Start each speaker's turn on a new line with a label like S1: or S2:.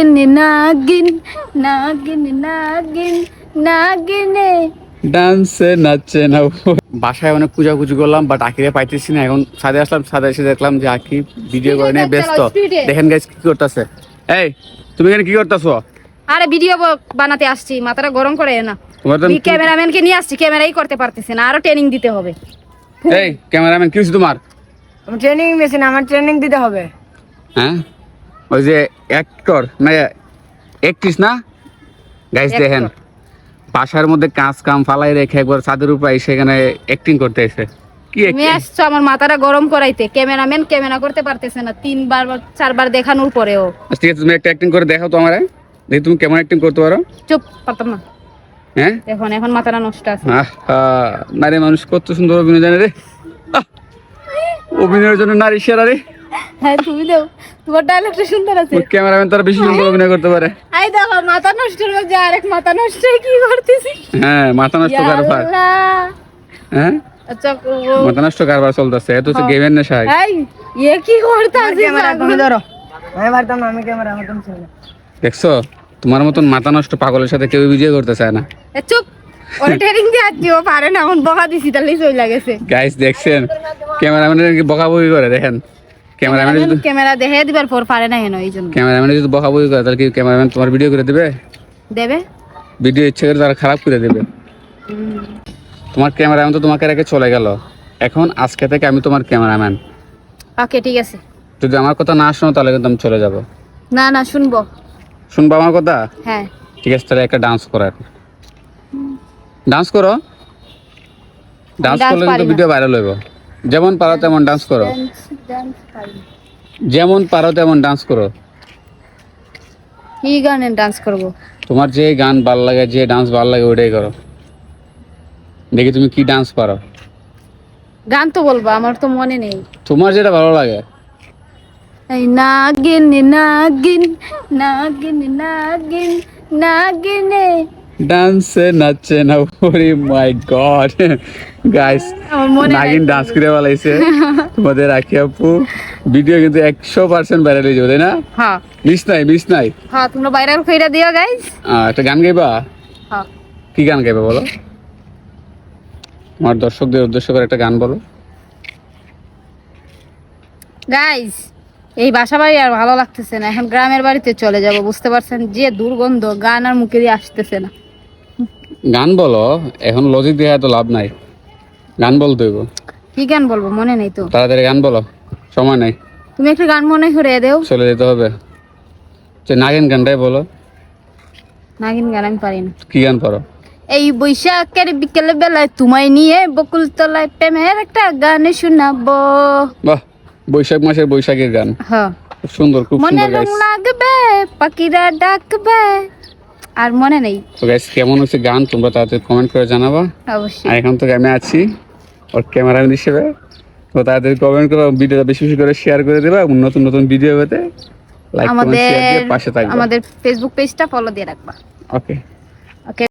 S1: নাগিন নাগিন নাগিন নাগিন নাগিনে
S2: ডান্সে নাচছে না বাসায় অনেক পূজা পুজো করলাম বাট আখিরে পাইতেছি না। এখন সাদে আসলাম সাদে এসে দেখলাম যে আখি ভিডিও করে নিয়ে ব্যস্ত। দেখেন গাইস কি করতেছে। এই তুমি এখানে কি করতেছো?
S1: আরে ভিডিও বানাতে আসছি মাথাটা গরম করে না।
S2: তোমার তো
S1: ক্যামেরাম্যানকে নিয়ে আসছি ক্যামেরাই করতে পারতেছে না আরও ট্রেনিং দিতে হবে।
S2: এই ক্যামেরাম্যান কি তোমার?
S3: ট্রেনিং মেশিন আমার ট্রেনিং দিতে হবে।
S2: হ্যাঁ? ওই যে অ্যাক্টর না একট্রিস না? গাইস। দেখেন বাসার মধ্যে কাজ কাম ফালাই রেখে একবার ছাদের উপর এসে এখানে অ্যাক্টিং করতে এসে। কি
S1: তুমি আসছো আমার মাথাটা গরম করাইতে। ক্যামেরাম্যান ক্যামেরা করতে পারতেছে না তিনবার চারবার দেখানোর পরেও।
S2: আচ্ছা, ঠিক আছে তুমি একটা অ্যাক্টিং করে দেখাও তো আমারে। দেখি তুমি কেমন অ্যাক্টিং করতে পারো।
S1: চুপ পারতাম না।
S2: হ্যাঁ?
S1: এখন এখন মাথাটা নষ্ট আছে।
S2: নারী মানুষ কত সুন্দর অভিনয় জানে রে। অভিনয়ের জন্য নারী সেরা রে।
S1: হ্যাঁ তুমি দেও। তোমার ডায়লগটা সুন্দর আছে।
S2: ক্যামেরাম্যান তারা বেশি সুন্দর অভিনয় করতে পারে।
S1: আই দেখো মাথা নষ্টের মধ্যে আরেক মাথা নষ্ট কি করতেছি
S2: হ্যাঁ মাথা নষ্ট কারবার।
S1: আল্লাহ।
S2: হ্যাঁ?
S1: আচ্ছা
S2: মাথা নষ্ট কারবার চলতেছে এত হচ্ছে গেমের নেশায়।
S1: এই এ কি করতেছিস
S3: ক্যামেরা তুমি ধরো। আমি পারতাম না আমি ক্যামেরা আমার তুমি
S2: দেখছ? তোমার মতন মাথা নষ্ট পাগলের সাথে কেউ বিজয় করতে চায় না।
S1: এ চুপ। ওরে ট্রেনিং দিয়ে পারে না এখন বকা দিছি তাহলেই চলে লাগেছে
S2: গাইস দেখছেন? ক্যামেরাম্যানের কি বকাবকি করে দেখেন? ক্যামেরাম্যান যদি
S1: ক্যামেরা দেখে দিবার পর পারে না হেন এই
S2: ক্যামেরাম্যান যদি বকাবকি করে তাহলে কি ক্যামেরাম্যান তোমার ভিডিও করে দেবে?
S1: দেবে?
S2: ভিডিও ইচ্ছে করে তারা খারাপ করে দেবে। তোমার ক্যামেরাম্যান তো তোমাকে রেখে চলে গেল। এখন আজকে থেকে আমি তোমার ক্যামেরাম্যান।
S1: ওকে ঠিক আছে।
S2: যদি আমার কথা না শোনো তাহলে কিন্তু আমি চলে যাব।
S1: না না শুনব।
S2: শুনব আমার কথা?
S1: হ্যাঁ।
S2: ঠিক আছে তাহলে একটা ডান্স করো এখন। ডান্স করো? ডান্স করলে কিন্তু ভিডিও ভাইরাল হইব। যেমন পারো তেমন ডান্স করো। যেমন পারো তেমন ডান্স করো।
S1: কি গানে ডান্স করব?
S2: তোমার যে গান ভালো লাগে যে ডান্স ভালো লাগে ওটাই করো। দেখি তুমি কি ডান্স পারো।
S1: গান তো বলব আমার তো মনে নেই।
S2: তোমার যেটা ভালো লাগে।
S1: এই নাগিন নাগিন নাগিন নাগিন নাগিনে
S2: ডান্সে নাচছে না ওরে my god. Guys nagin dance করে বলাইছে। তোমাদের রাখি আপু। ভিডিও কিন্তু একশো পার্সেন্ট ভাইরাল হয়ে যাবে তাই না?
S1: হ্যাঁ।
S2: মিস নাই মিস নাই।
S1: হ্যাঁ তোমরা ভাইরাল কইরা দিও গাইস
S2: একটা গান গাইবা?
S1: হ্যাঁ।
S2: কি গান গাইবা বলো? আমার দর্শকদের উদ্দেশ্য করে একটা গান বলো।
S1: গাইস এই বাসা বাড়ি আর ভালো লাগতেছে না। এখন গ্রামের বাড়িতে চলে যাব বুঝতে পারছেন? যে দুর্গন্ধ গান আর মুখে দিয়ে আসতেছে না।
S2: গান বলো এখন লজিক দিয়ে তো লাভ নাই। গান বলতে হইব।
S1: কি গান বলব মনে নেই তো।
S2: তাড়াতাড়ি গান বলো সময় নাই।
S1: তুমি একটা গান মনে করে দেও।
S2: চলে যেতে হবে। যে নাগিন গানটাই বলো।
S1: নাগিন গান আমি পারি না।
S2: কি গান পারো?
S1: এই বৈশাখের বিকেল বেলায় তোমায় নিয়ে বকুল তলায় প্রেমের একটা গান শোনাবো।
S2: বাহ বৈশাখ মাসের বৈশাখের গান।
S1: হ্যাঁ।
S2: সুন্দর খুব
S1: মনে
S2: সুন্দর গাইস
S1: লাগবে পাখিরা ডাকবে। আর মনে নেই।
S2: তো গাইস কেমন হচ্ছে গান? তোমরা তাতে কমেন্ট করে জানাবা।
S1: অবশ্যই।
S2: আর এখন তো আমি আছি ওর ক্যামেরাম্যান হিসেবে। তো তাদের কমেন্ট করে ভিডিওটা বেশি বেশি করে শেয়ার করে দেবা নতুন নতুন ভিডিও পেতে লাইক কমেন্ট শেয়ার দিয়ে পাশে থাকবে।
S1: আমাদের ফেসবুক পেজটা ফলো দিয়ে রাখবা।
S2: ওকে